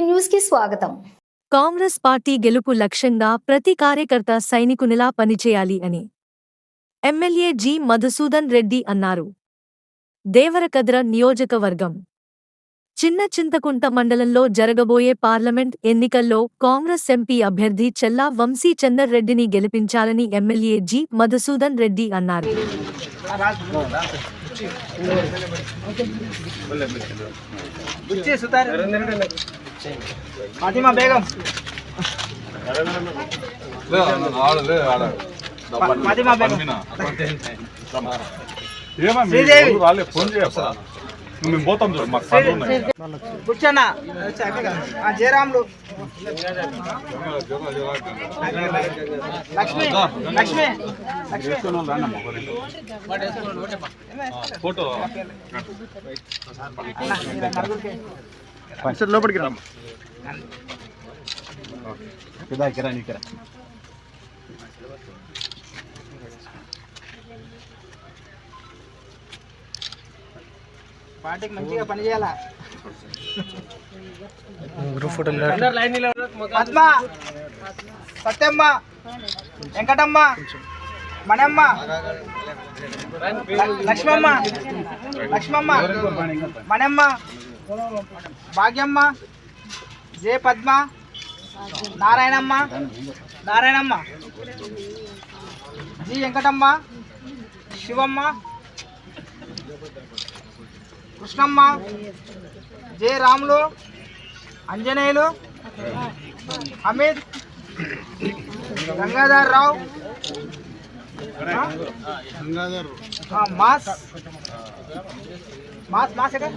న్యూస్కి స్వాగతం. కాంగ్రెస్ పార్టీ గెలుపు లక్ష్యంగా ప్రతి కార్యకర్త సైనికునిలా పనిచేయాలి అని ఎమ్మెల్యే జి మధుసూదన్ రెడ్డి అన్నారు. దేవరకద్ర నియోజకవర్గం. చిన్న చింతకుంట మండలంలో జరగబోయే పార్లమెంట్ ఎన్నికల్లో కాంగ్రెస్ ఎంపీ అభ్యర్థి చెల్లా వంశీ చందర్ రెడ్డిని గెలిపించాలని ఎమ్మెల్యే జి మధుసూదన్ రెడ్డి అన్నారు. బుచ్చి సుతార్ ఫాతిమా బేగం ఫాతిమా బేగం ఏమా శ్రీదేవి. ఫోన్ చేయాలి మేము పోతాం చూడు మాకు పనులు ఉన్నాయి. ఆ జయరాములు. లక్ష్మి లక్ష్మి లక్ష్మి. ఫోటో. లోపలికి రా. పార్టీకి మంచిగా పని చేయాలా? Padma Satyamma Venkatamma Manamma Lakshmamma Lakshmamma Manamma Bhagyamma Jaya Padma Narayanamma Narayanamma G Venkatamma Shivamma Krishnamma J. Ramulu Anjaneyulu Amit Gangadhar Rao mass. Mass మాస్ ఎక్కడ?